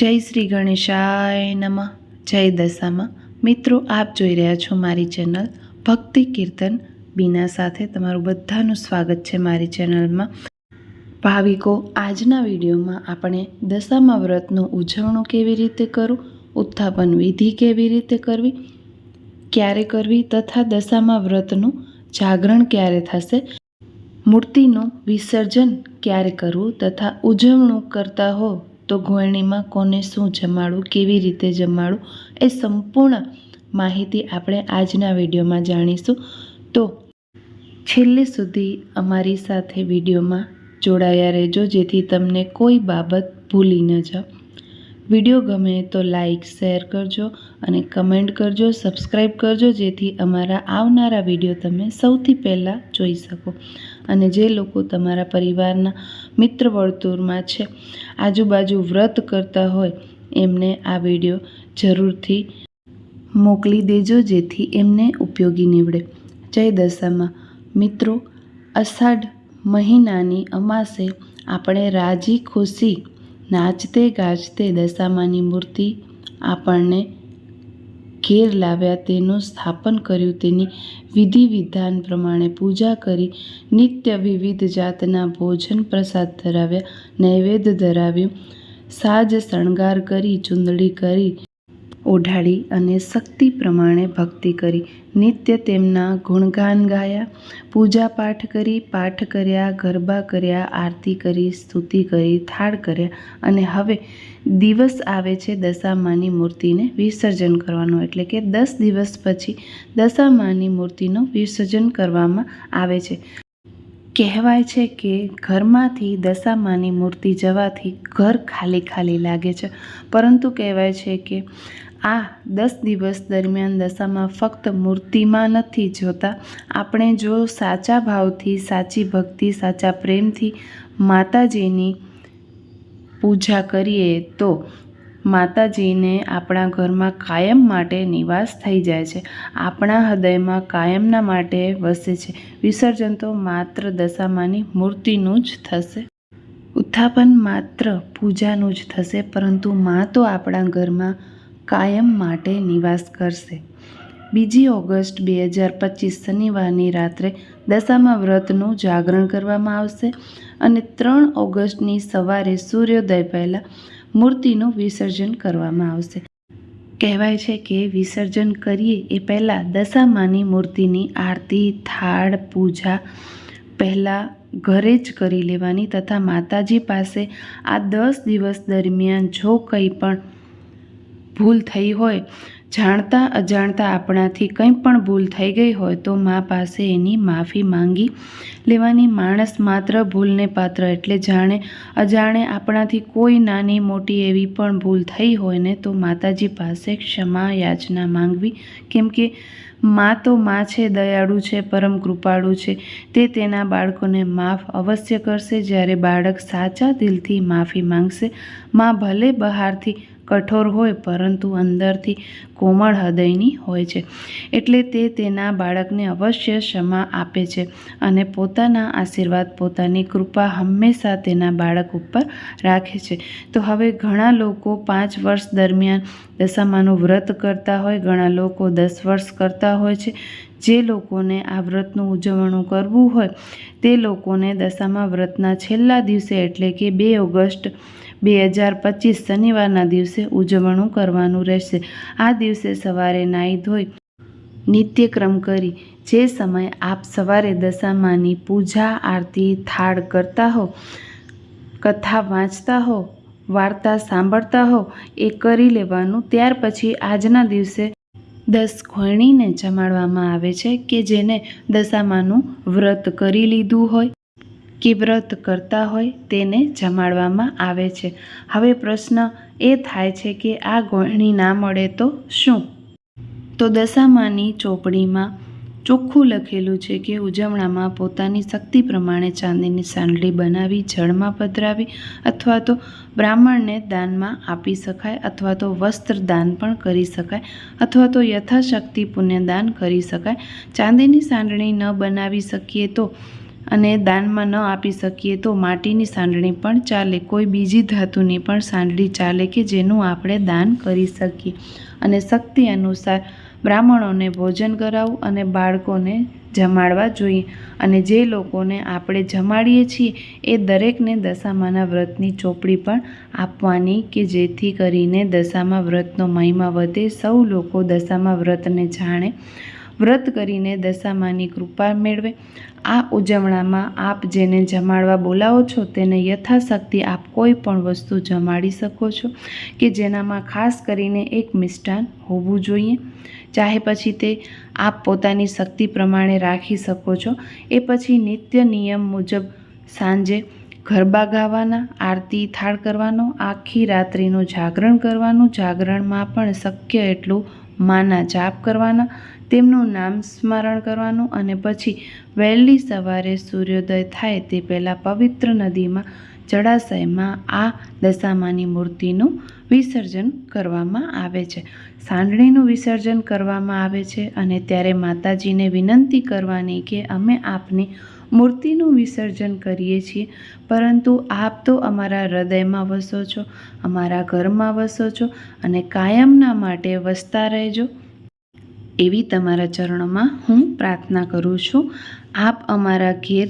જય શ્રી ગણેશાય નમઃ. જય દશામાં. મિત્રો, આપ જોઈ રહ્યા છો મારી ચેનલ ભક્તિ કીર્તન. બીના સાથે તમારું બધાનું સ્વાગત છે મારી ચેનલમાં. ભાવિકો, આજના વિડીયોમાં આપણે દશામા વ્રતનું ઉજવણું કેવી રીતે કરવું, ઉત્થાપન વિધિ કેવી રીતે કરવી, ક્યારે કરવી તથા દશામા વ્રતનું જાગરણ ક્યારે થશે, મૂર્તિનું વિસર્જન ક્યારે કરવું તથા ઉજવણું કરતા હો તો ગોળણીમાં કોને શું જમાડવું, કેવી રીતે જમાડવું, એ સંપૂર્ણ માહિતી આપણે આજના વિડીયોમાં જાણીશું. તો છેલ્લે સુધી અમારી સાથે વિડીયોમાં જોડાયા રહેજો, જેથી તમને કોઈ બાબત ભૂલી ન જાઓ. વીડિયો ગમે તો લાઈક, શેર કરજો અને કમેન્ટ કરજો, સબસ્ક્રાઈબ કરજો, જેથી અમારા આવનારા વીડિયો તમે સૌથી પહેલાં જોઈ શકો. અને જે લોકો તમારા પરિવારના મિત્ર વર્તુળમાં છે, આજુબાજુ વ્રત કરતા હોય, એમને આ વીડિયો જરૂરથી મોકલી દેજો જેથી એમને ઉપયોગી નીવડે. જય દશામાં. મિત્રો, અષાઢ મહિનાની અમાસે આપણે રાજી ખુશી, નાચતે ગાજતે દશામાની મૂર્તિ આપણને ઘેર લાવ્યા તેનું સ્થાપન કર્યું. તેની વિધિ વિધાન પ્રમાણે પૂજા કરી નિત્ય વિવિધ જાતના ભોજન પ્રસાદ ધરાવ્યા, નૈવેદ્ય ધરાવ્યું, સાજ શણગાર કરી, ચૂંદડી કરી. ઓઢાડી અને શક્તિ પ્રમાણે ભક્તિ કરી. નિત્ય તેમના ગુણગાન ગાયા. પૂજા પાઠ કરી, પાઠ કર્યા, ગરબા કર્યા, આરતી કરી, સ્તુતિ કરી, થાળ કર્યા અને હવે દિવસ આવે છે દશામાની મૂર્તિને વિસર્જન કરવાનું. એટલે કે દસ દિવસ પછી દશામાની મૂર્તિનું વિસર્જન કરવામાં આવે છે. કહેવાય છે કે ઘરમાંથી દશામાની મૂર્તિ જવાથી ઘર ખાલી ખાલી લાગે છે. પરંતુ કહેવાય છે કે આ દસ દિવસ દરમિયાન દશામાં ફક્ત મૂર્તિમાં નથી જોતા. આપણે જો સાચા ભાવથી, સાચી ભક્તિ, સાચા પ્રેમથી માતાજીની પૂજા કરીએ તો માતાજીને આપણા ઘરમાં કાયમ માટે નિવાસ થઈ જાય છે. આપણા હૃદયમાં કાયમના માટે વસે છે. વિસર્જન તો માત્ર દશામાની મૂર્તિનું જ થશે. ઉત્થાપન માત્ર પૂજાનું જ થશે, પરંતુ મા તો આપણા ઘરમાં કાયમ માટે નિવાસ કરશે. બીજી ઓગસ્ટ બે હજાર પચીસ શનિવારની રાત્રે દશામા વ્રતનું જાગરણ કરવામાં આવશે અને ત્રણ ઓગસ્ટની સવારે સૂર્યોદય પહેલાં મૂર્તિનું વિસર્જન કરવામાં આવશે. કહેવાય છે કે વિસર્જન કરીએ એ પહેલાં દશામાની મૂર્તિની આરતી, થાળ, પૂજા પહેલાં ઘરે જ કરી લેવાની તથા માતાજી પાસે આ દસ દિવસ દરમિયાન જો કંઈ પણ ભૂલ થઈ હોય, જાણતા અજાણતા આપણાથી કંઈ પણ ભૂલ થઈ ગઈ હોય તો મા પાસે એની માફી માંગી લેવાની. માણસ માત્ર ભૂલને પાત્ર એટલે જાણે અજાણે આપણાથી કોઈ નાની મોટી એવી પણ ભૂલ થઈ હોય ને તો માતાજી પાસે ક્ષમા યાચના માંગવી. કેમ કે મા તો મા છે, દયાળુ છે, પરમ કૃપાળુ છે. તે તેના બાળકોને માફ અવશ્ય કરશે. જ્યારે બાળક સાચા દિલથી માફી માંગશે, મા ભલે બહારથી કઠોર હોય, પરંતુ અંદરથી કોમળ હૃદયની હોય છે. એટલે તે તેના બાળકને અવશ્ય ક્ષમા આપે છે અને પોતાના આશીર્વાદ, પોતાની કૃપા હંમેશા તેના બાળક ઉપર રાખે છે. તો હવે ઘણા લોકો પાંચ વર્ષ દરમિયાન દશામાનું વ્રત કરતા હોય, ઘણા લોકો દસ વર્ષ કરતા હોય છે. જે લોકોને આ વ્રતનું ઉજવણું કરવું હોય, તે લોકોને દશામાં વ્રતના છેલ્લા દિવસે એટલે કે બે ઓગસ્ટ બે હજાર પચીસ શનિવારના દિવસે ઉજવણું કરવાનું રહેશે. આ દિવસે સવારે નાહી ધોઈ નિત્યક્રમ કરી જે સમય આપ સવારે દશામાની પૂજા આરતી થાળ કરતા હો, કથા વાંચતા હો, વાર્તા સાંભળતા હો, એ કરી લેવાનું. ત્યાર પછી આજના દિવસે દસ ખોણીને જમાડવામાં આવે છે કે જેને દશામાનું વ્રત કરી લીધું હોય. કે વ્રત કરતા હોય તેને જમાડવામાં આવે છે. હવે પ્રશ્ન એ થાય છે કે આ ગોળણી ના મળે તો શું? તો દશામાની ચોપડીમાં ચોખ્ખું લખેલું છે કે ઉજવણામાં પોતાની શક્તિ પ્રમાણે ચાંદીની સાંડલી બનાવી, જળમાં પધરાવી અથવા તો બ્રાહ્મણને દાનમાં આપી શકાય અથવા તો વસ્ત્ર દાન પણ કરી શકાય અથવા તો યથાશક્તિ પુણ્યદાન કરી શકાય. ચાંદીની સાંડણી ન બનાવી શકીએ તો અને દાનમાં ન આપી શકીએ તો માટીની સાંડણી પણ ચાલે. કોઈ બીજી ધાતુની પણ સાંડણી ચાલે કે જેનું આપણે દાન કરી શકીએ. અને શક્તિ અનુસાર બ્રાહ્મણોને ભોજન કરાવવું અને બાળકોને જમાડવા જોઈએ. અને જે લોકોને આપણે જમાડીએ છીએ, એ દરેકને દશામાના વ્રતની ચોપડી પણ આપવાની કે જેથી કરીને દશામાં વ્રતનો મહિમા વધે. સૌ લોકો દશામાં વ્રતને જાણે વ્રત કરીને દશામાની કૃપા મેળવે. આ ઉજવણામાં આપ જેને જમાડવા બોલાવો છો, તેને યથાશક્તિ આપ કોઈ પણ વસ્તુ જમાડી શકો છો, કે જેનામાં ખાસ કરીને એક મિષ્ટાન હોવું જોઈએ. ચાહે પછી તે આપ પોતાની શક્તિ પ્રમાણે રાખી શકો છો. એ પછી નિત્ય નિયમ મુજબ સાંજે ગરબા ગાવાના, આરતી થાળ કરવાનો, આખી રાત્રિનું જાગરણ કરવાનું. જાગરણમાં પણ શક્ય એટલું માના જાપ કરવાના, તેમનું નામ સ્મરણ કરવાનું અને પછી વહેલી સવારે સૂર્યોદય થાય તે પહેલાં પવિત્ર નદીમાં જળાશયમાં આ દશામાની મૂર્તિનું વિસર્જન કરવામાં આવે છે. સાંડણીનું વિસર્જન કરવામાં આવે છે અને ત્યારે માતાજીને વિનંતી કરવાની કે અમે આપની મૂર્તિનું વિસર્જન કરીએ છીએ. પરંતુ આપ તો અમારા હૃદયમાં વસો છો, અમારા ઘરમાં વસો છો અને કાયમના માટે વસતા રહેજો. એવી તમારા ચરણોમાં હું પ્રાર્થના કરું છું. આપ અમારા ઘેર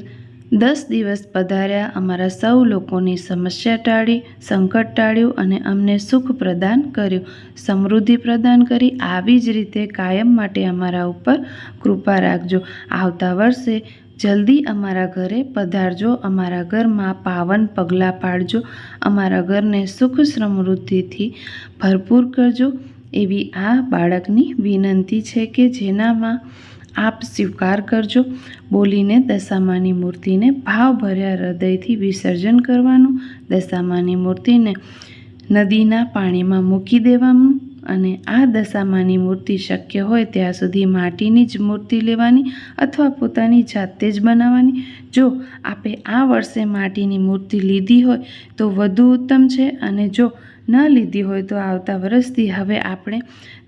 દસ દિવસ પધાર્યા, અમારા સૌ લોકોની સમસ્યા ટાળી, સંકટ ટાળ્યું અને અમને સુખ પ્રદાન કર્યું. સમૃદ્ધિ પ્રદાન કરી, આવી જ રીતે કાયમ માટે અમારા ઉપર કૃપા રાખજો. આવતા વર્ષે જલ્દી અમારા ઘરે પધારજો, અમારા ઘરમાં પાવન પગલાં પાડજો, અમારા ઘરને સુખ સમૃદ્ધિથી ભરપૂર કરજો. એવી આ બાળકની વિનંતી છે કે જેનામાં આપ સ્વીકાર કરજો. બોલીને દશામાની મૂર્તિને ભાવભર્યા હૃદયથી વિસર્જન કરવાનું, દશામાની મૂર્તિને નદીના પાણીમાં મૂકી દેવાનું. અને આ દશામાની મૂર્તિ શક્ય હોય ત્યાં સુધી માટીની જ મૂર્તિ લેવાની અથવા પોતાની જાતે જ બનાવવાની. જો આપે આ વર્ષે માટીની મૂર્તિ લીધી હોય તો વધુ ઉત્તમ છે અને જો ન લીધી હોય તો આવતા વર્ષથી હવે આપણે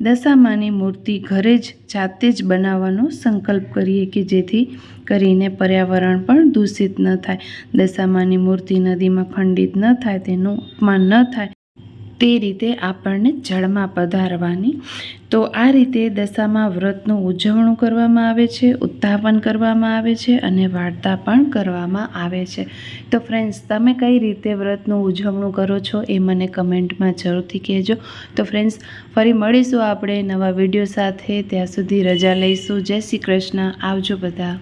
દશામાની મૂર્તિ ઘરે જ જાતે જ બનાવવાનો સંકલ્પ કરીએ કે જેથી કરીને પર્યાવરણ પણ દૂષિત ન થાય. દશામાની મૂર્તિ નદીમાં ખંડિત ન થાય, તેનું અપમાન ન થાય. તે રીતે આપણને જળમાં પધારવાની. તો આ રીતે દશામાં વ્રતનું ઉજવણું કરવામાં આવે છે, ઉત્થાપન કરવામાં આવે છે અને વાર્તા પણ કરવામાં આવે છે. તો ફ્રેન્ડ્સ તમે કઈ રીતે વ્રતનું ઉજવણું કરો છો એ મને કમેન્ટમાં જરૂરથી કહેજો. તો ફ્રેન્ડ્સ ફરી મળીશું આપણે નવા વીડિયો સાથે. ત્યાં સુધી રજા લઈશું. જય શ્રી કૃષ્ણ. આવજો બધા.